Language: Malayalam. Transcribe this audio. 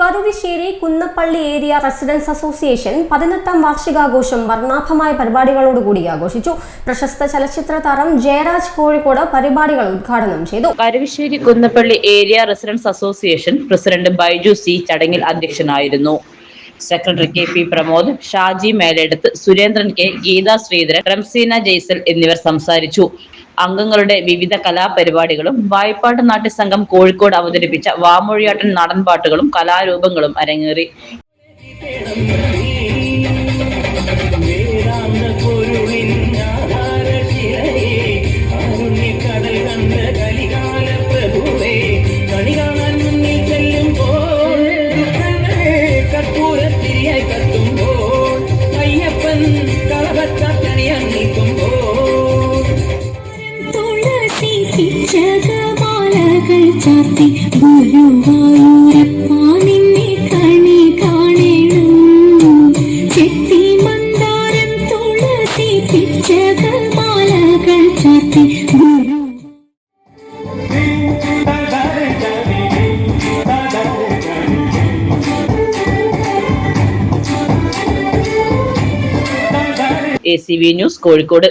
Karuvissery Kunnappally area residence association പതിനെട്ടാം വാർഷികാഘോഷം വർണാഭമായ പരിപാടികളോടുകൂടി ആഘോഷിച്ചു. പ്രശസ്ത ചലച്ചിത്ര താരം ജയരാജ് കോഴിക്കോട് പരിപാടികൾ ഉദ്ഘാടനം ചെയ്തു. Karuvissery Kunnappally area residence association president Baiju C ചടങ്ങിൽ അധ്യക്ഷനായിരുന്നു. Secretary K P Pramod Shaji Meleduthu Surendran K Geetha Sreedharan Ramseena Jaisal എന്നിവർ സംസാരിച്ചു. അംഗങ്ങളുടെ വിവിധ കലാപരിപാടികളും വായ്പാട്ട് നാട്യസംഘം കോഴിക്കോട് അവതരിപ്പിച്ച വാമൊഴിയാട്ടൻ നാടൻപാട്ടുകളും കലാരൂപങ്ങളും അരങ്ങേറി. കർപ്പൂരത്തിരിയായി പൊരുളിൻ ഗുരു A C V news Kozhikode.